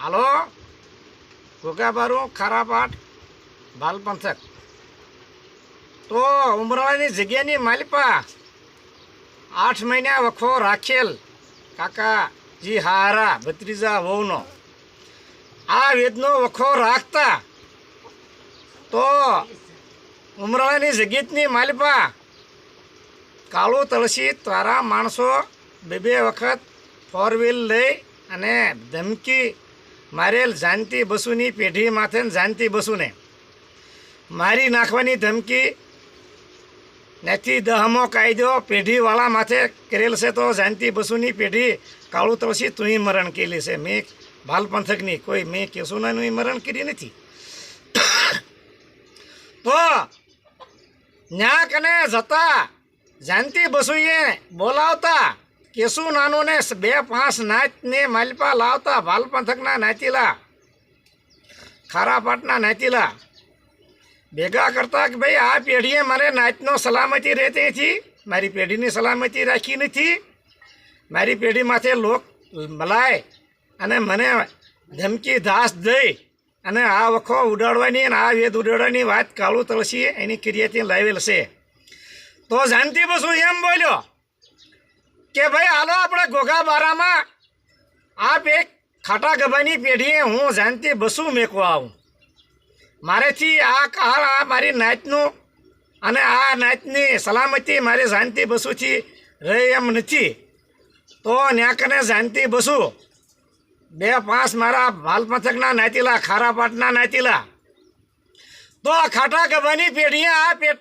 હાલો? ગોગાબારું ખારાપાટ બાલ પંથક. તો ઉમરાવાની જગ્યાની માલિપા. આઠ મહિના વખો રાખેલ કાકાજી હારા, ભત્રીજા વહુનો. આ વેદનો વખો રાખતા તો ઉમરાળાની જગીતની માલિપા. કાળું તળસી તારા માણસો બે બે વખત ફોર વ્હીલ લઈ અને ધમકી મારેલ જાનતી બસુની પેઢી માથે જાનતી બસુને. મારી નાખવાની ધમકી નથી, દહમો કાયદો પેઢીવાળા માથે કરેલ છે તો જાનતી બસુની પેઢી કાળું તળસી તુંય મરણ કરેલી છે. મેં ભાલ પંથકની કોઈ મેં કેશુનાનું મરણ કરી નથી. તો ન્યા કને જતા જાનતી બસુએ બોલાવતા કેશુ નાનુને બે પાંચ નાચને માલપા લાવતા ભાલ પંથકના નાચીલા ખારાપાટના નાચીલા ભેગા કરતા કે ભાઈ આ પેઢીએ મારે નાચનો સલામતી રહેતી નથી, મારી પેઢીની સલામતી રાખી નથી. મારી પેઢી માથે લોક મલાય અને મને ધમકી ધાસ દઈ અને આ વખો ઉડાડવાની અને આ વેદ ઉડાડવાની વાત કાળું તળસી એની ક્રિયાથી લાવેલ છે. તો જાનતી બસું એમ બોલ્યો કે ભાઈ, હાલો આપણે ઘોઘા બારામાં આપ એક ખાટા ગભાની પેઢીએ હું જાણતી બસું મેકવા આવું. મારેથી આ કાળ, આ મારી નાતનું અને આ નાતની સલામતી મારી જાણતી બસુથી રહી એમ નથી. તો ન્યા કને જાનતી બસુ. બે પાંચ મારા ભાલપંથકના નાતીલા ખારાપાટના નાતીલા. તો આ ખાટા ગભાની પેઢીએ આ પેટ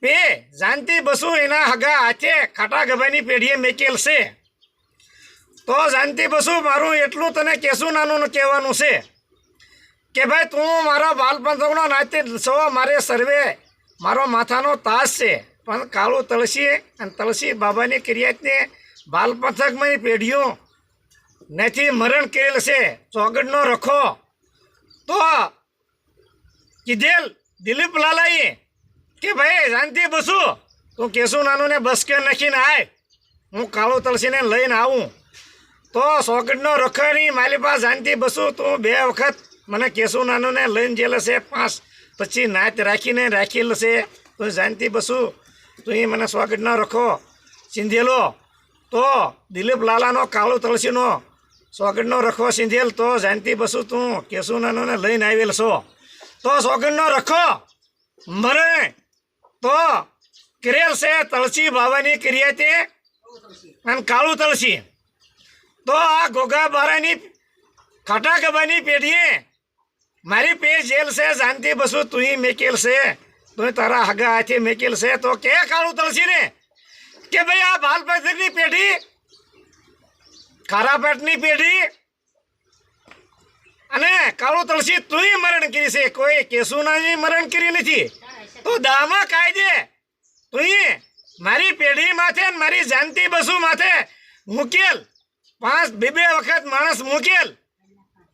પે જાનતી બસુ એના હગા હાથે ખાટા ગભાની પેઢીએ મેકેલ છે. તો જાનતી બસુ, મારું એટલું તને કેશું નાનું કહેવાનું છે. કે ભાઈ, તું મારા બાલપંથકનો નાતે છો મારે સર્વે મારો માથાનો તાસ છે. પણ કાળું તળસી અને તળસી બાબાની ક્રિયાતને બાલપંથકમાં પેઢીઓ નથી મરણ કરેલ છે. ચોગડનો રખો. તો કીધેલ દિલીપ લાલાએ કે ભાઈ, શાંતિ, બસું. તું કેશું નાનુને બસ કે નાખીને આય. હું કાળું તળસીને લઈને આવું. તો સોગડનો રખોની મારી પાસે શાંતિ, બસું, તું બે વખત મને કેશું નાનુંને લઈને જેલ છે, પાંચ. પછી નાત રાખીને રાખેલ છે. તો શાંતિ, બસું. તું એ મને સ્વાગતનો રખો. સિંધેલો. તો દિલીપ લાલાનો કાળું તળસીનો સોગડનો રખો સિંધેલ. તો જાનતી બસુ, તું કેશું નાનુંને લઈને આવેલ છો. તો સોગડનો રખો. મરે. તો કરેલ છે તળસી બાવાની ક્રિયા તે અને કાળું તળસી તો આ ગોગા બારાની ખાટા ગબાની પેઢીએ મારી પે જેલ છે જાનતી બસુ તું મેકેલ છે. તું તારા હગા હાથે મેકેલ છે. તો કે કાળું તળસી ને કે ભાઈ આ ભાલ પથકની પેઢી? ખારા પેટની પેઢી? અને કાળું તળસી તુંય મરણ કરી છે. કોઈ કેશુનાની મરણ કરી નથી. તો દામાં કાયદે. તું મારી પેઢી માથે મારી જાનતી બસુ માથે મૂકેલ. પાંચ બે બે વખત માણસ મૂકેલ.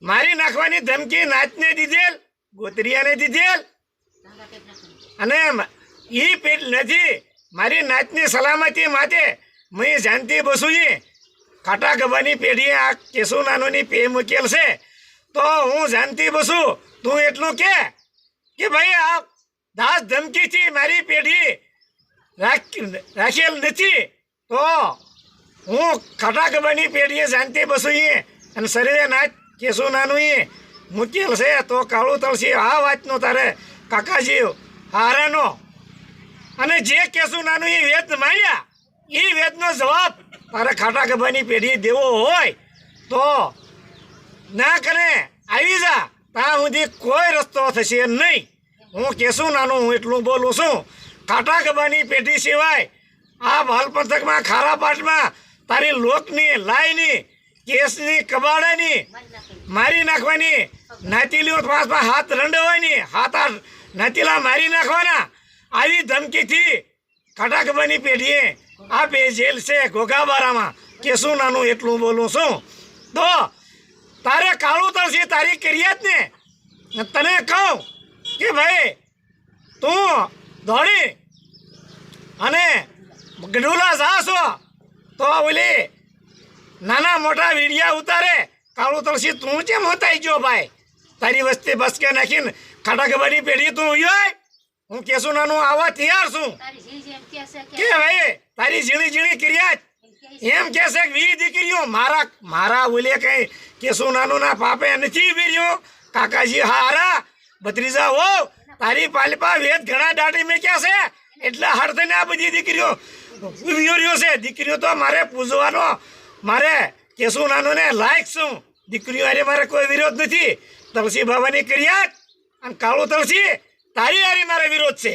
મારી નાખવાની ધમકી નાચને દીધેલ, ગોતરિયાને દીધેલ. અને એ પેટ નથી, મારી નાચની સલામતી માટે મેં જાનતી બસુજી ખાટા ગભાની પેઢીએ આ કેસુ નાનોની પે મૂકેલ છે. તો હું જાનતી બસું, તું એટલું કે કે ભાઈ આ દાસ ધમકીથી મારી પેઢી રાખ- રાખેલ નથી. તો હું ખાટા ગભાની પેઢીએ શાંતિ બસું એ અને શરીરે નાચ કેશું નાનું એ મૂકેલ છે તો કાળું તળસી આ વાતનો તારે કાકાજી હારાનો. અને જે કેશું નાનું એ વેદ માર્યા. એ વેદનો જવાબ તારે ખાટા ગભાની પેઢી દેવો હોય. તો ના કરે, આવી જા. ત્યાં સુધી કોઈ રસ્તો થશે નહીં. હું કેશું નાનું, હું એટલું બોલું છું. ખાટા ગબાની પેઢી સિવાય આ ભાલ પંથકમાં ખારા પાટમાં તારી લોકની લાઈની કેસની કબાડાની, મારી નાખવાની નાતીલીઓ પાસમાં હાથ રંડવાની, હાથ આ નાતીલા મારી નાખવાના, આવી ધમકીથી ખાટા ગબાની પેઢીએ આ બે જેલ છે ઘોઘાબારામાં કેશું નાનું, એટલું બોલું છું. તો તારે કાળું તળસી તારી કરીએ જ ને તને કહું કે ભાઈ તું દોડી અને ગઢુલા સાસો તો ઓલી નાના મોટા વીડિયા ઉતારે કાળું તળસી તું કેમ હોતાઈ ગયો ભાઈ? તારી વસ્તી બસ કે નાખીને ખાટક કબાડી પેઢી તું હોય હું કેશું નાનું આવવા તૈયાર છું. કે ભાઈ તારી ઝીણી ઝીણી ક્રિયા એમ કે છે વી દીકરીઓ મારા મારા ઓલે કઈ કેશું નાનું ના પાપે નથી વીર્યો કાકાજી હારા ભત્રીજા, હો, તારી પાલપા વેદ ઘણા દાઢી મેક્યા છે. એટલે હર થઈને આ બધી દીકરીઓ ઉભ્યો રહ્યો છે. દીકરીઓ તો મારે પૂજવાનો, મારે કેશું નાનોને લાયક છું. દીકરીઓ હારે મારે કોઈ વિરોધ નથી. તલસી બાબાની કર્યા અને કાળું તલસી, તારી અરે મારે વિરોધ છે.